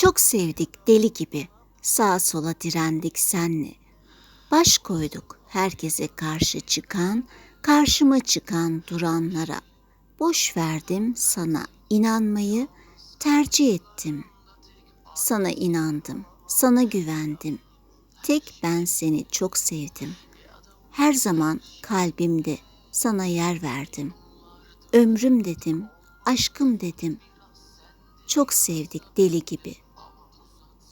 Çok sevdik deli gibi. Sağa sola direndik senle. Baş koyduk herkese karşı çıkan, karşıma çıkan duranlara. Boş verdim sana inanmayı tercih ettim. Sana inandım, sana güvendim. Tek ben seni çok sevdim. Her zaman kalbimde sana yer verdim. Ömrüm dedim, aşkım dedim. Çok sevdik deli gibi.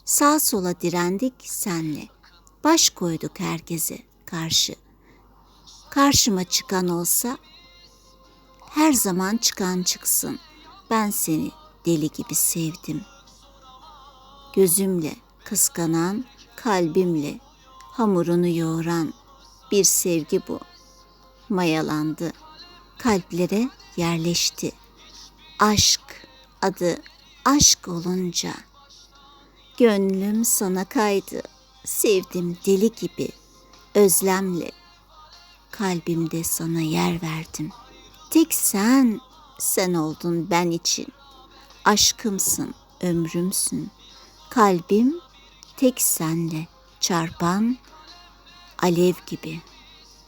Sağ sola direndik senle. Baş koyduk herkese karşı. Karşıma çıkan olsa her zaman çıkan çıksın. Ben seni deli gibi sevdim. Gözümle kıskanan, kalbimle hamurunu yoğuran bir sevgi bu. Mayalandı, kalplere yerleşti. Aşk adı aşk olunca gönlüm sana kaydı. Sevdim deli gibi özlemle kalbimde sana yer verdim. Tek sen, sen oldun ben için. Aşkımsın, ömrümsün. Kalbim tek senle çarpan alev gibi.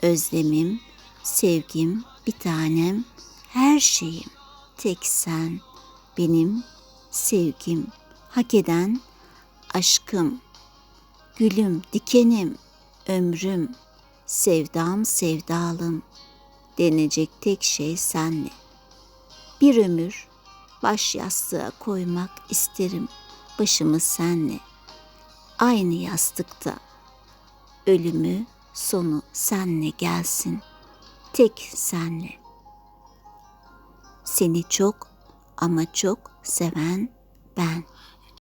Özlemim, sevgim, bir tanem, her şeyim. Tek sen, benim sevgim, hak eden aşkım, gülüm, dikenim, ömrüm, sevdam, sevdalım. Denecek tek şey senle. Bir ömür baş yastığa koymak isterim başımı senle. Aynı yastıkta ölümü sonu senle gelsin. Tek senle. Seni çok ama çok seven ben.